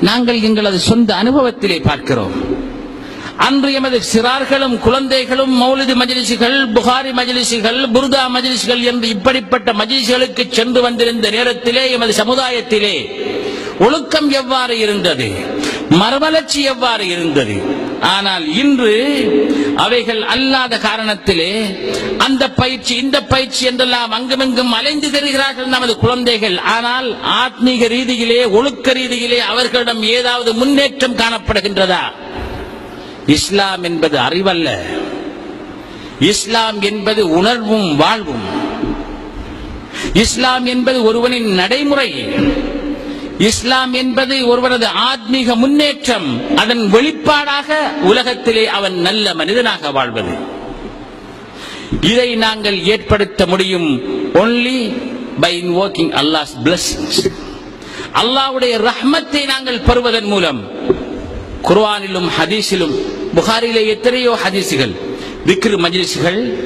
நாங்கள் எங்களது சொந்த அனுபவத்திலே பார்க்கிறோம். அன்று எமது சிறார்களும் குழந்தைகளும் மௌலிது மஜிலிசுகள் புகாரி மஜிலிசுகள் புருதா மஜிலிசுகள் என்று இப்படிப்பட்ட மஜிலிசுகளுக்கு சென்று வந்திருந்த நேரத்திலே எமது சமுதாயத்திலே ஒழுக்கம் எவ்வாறு இருந்தது? மறுமலர்ச்சி எவ்வாறு இருந்தது? ஆனால் இன்று அவைகள் அல்லாத காரணத்திலே அந்த பயிற்சி இந்த பயிற்சி என்றெல்லாம் அங்குமெங்கும் அலைந்து தெரிகிறார்கள் நமது குழந்தைகள். ஆனால் ஆத்மீக ரீதியிலே ஒழுக்க ரீதியிலே அவர்களிடம் ஏதாவது முன்னேற்றம் காணப்படுகின்றதா? இஸ்லாம் என்பது அறிவல்ல. இஸ்லாம் என்பது உணர்வும் வாழ்வும். இஸ்லாம் என்பது ஒருவனின் நடைமுறை. இஸ்லாம் என்பது ஒருவனது ஆத்மீக முன்னேற்றம் அதன் வெளிப்பாடாக உலகத்திலே அவன் நல்ல மனிதனாக வாழ்வது. இதை நாங்கள் ஏற்படுத்த முடியும் only by invoking Allah blessings அல்லாவுடைய ரஹ்மத்தை நாங்கள் பெறுவதன் மூலம். குர்வானிலும் ஹதீஸிலும் புகாரிலே எத்தனையோ ஹதீஸுகள் திக்ரு மஜ்லிஸ்கள்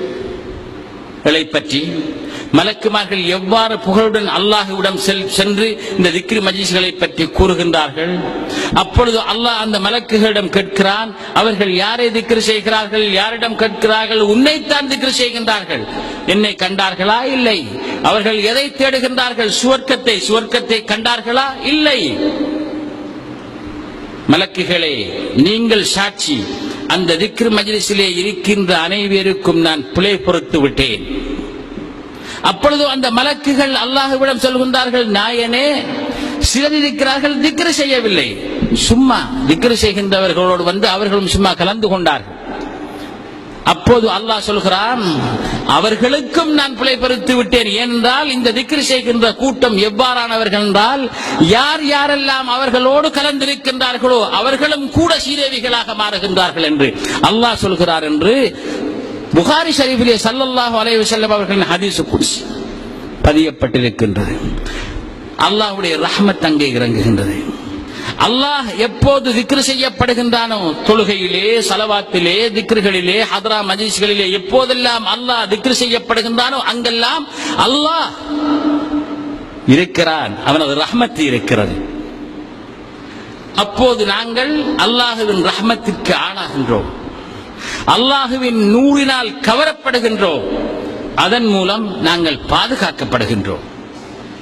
பற்றி மலக்குமார்கள் எவ்வாறு புகழுடன் அல்லாஹுவிடம் செல் சென்று இந்த திக்ரு மஜிஸ்களை பற்றி கூறுகின்றார்கள்? அப்பொழுது அல்லாஹ் அந்த மலக்குகளிடம் கேட்கிறான் அவர்கள் யாரை திக்ரு செய்கிறார்கள் யாரிடம் கேட்கிறார்கள் உன்னைத்தான் திக்ரு செய்கின்றார்கள். என்னை கண்டார்களா? இல்லை. அவர்கள் எதை தேடுகின்றார்கள்? சுவர்க்கத்தை சுவர்க்கத்தை கண்டார்களா? இல்லை. மலக்குகளே நீங்கள் சாட்சி அந்த திக்ரு மஜிலிசிலே இருக்கின்ற அனைவருக்கும் நான் பிழை பொறுத்து விட்டேன். அப்பொழுது அந்த மலக்குகள் அல்லாஹுவிடம் சொல்கின்றார்கள் நாயனே சிலர் இருக்கிறார்கள் திக்ரு செய்யவில்லை. சும்மா திக்ரு செய்கின்றவர்களோடு வந்து அவர்களும் சும்மா கலந்து கொண்டார்கள். அப்போது அல்லாஹ் சொல்கிறான் அவர்களுக்கும் நான் பிழை பறித்து விட்டேன். ஏனென்றால் இந்த திக்ரு செய்கின்ற கூட்டம் எவ்வாறானவர்கள் என்றால் யார் யாரெல்லாம் அவர்களோடு கலந்திருக்கின்றார்களோ அவர்களும் கூட சீரேவிகளாக மாறுகின்றார்கள் என்று அல்லாஹ் சொல்கிறார் என்று புகாரி ஷரீஃபிலே சல்லல்லாஹு அலைஹி வஸல்லம் அவர்களின் ஹதீஸ் குட்ஸ் பதியப்பட்டிருக்கின்றது. அல்லாஹ்வுடைய ரஹ்மத் அங்கே இறங்குகின்றது. அல்லாஹ் எப்போது திக்ரு செய்யப்படுகின்றானோ தொழுகையிலே சலவாத்திலே திக்ருகளிலே ஹதரா மஜீஸ்களிலே எப்போதெல்லாம் அல்லாஹ் திக்ரு செய்யப்படுகின்றானோ அங்கெல்லாம் அல்லாஹ் இருக்கிறான். அவனது ரஹ்மத்து இருக்கிறது. அப்போது நாங்கள் அல்லாஹுவின் ரஹ்மத்திற்கு ஆளாகின்றோம். அல்லாஹுவின் நூறினால் கவரப்படுகின்றோம். அதன் மூலம் நாங்கள் பாதுகாக்கப்படுகின்றோம்.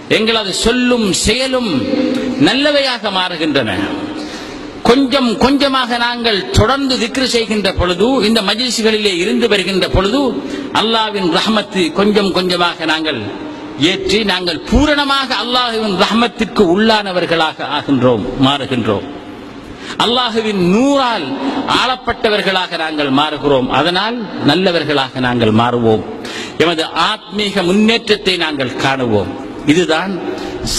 எங்களது சொல்லும் செயலும் நல்லவையாக மாறுகின்றன. கொஞ்சம் கொஞ்சமாக நாங்கள் தொடர்ந்து திக்ரு செய்கின்ற பொழுது இந்த மஜிசுகளிலே இருந்து வருகின்ற பொழுது அல்லாவின் ரஹமத்து கொஞ்சம் கொஞ்சமாக நாங்கள் ஏற்றி நாங்கள் பூரணமாக அல்லாஹுவின் ரஹமத்திற்கு உள்ளானவர்களாக ஆகின்றோம் மாறுகின்றோம். அல்லாஹுவின் நூறால் ஆளப்பட்டவர்களாக நாங்கள் மாறுகிறோம். அதனால் நல்லவர்களாக நாங்கள் மாறுவோம். எமது ஆத்மீக முன்னேற்றத்தை நாங்கள் காணுவோம். இதுதான்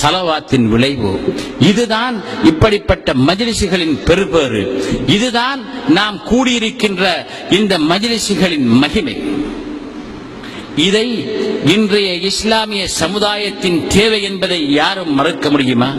சலவாத்தின் விளைவு. இதுதான் இப்படிப்பட்ட மஜிலிசுகளின் பெருபேறு இதுதான் நாம் கூடியிருக்கின்ற இந்த மஜிலிசுகளின் மகிமை. இதை இன்றைய இஸ்லாமிய சமுதாயத்தின் தேவை என்பதை யாரும் மறுக்க முடியுமா?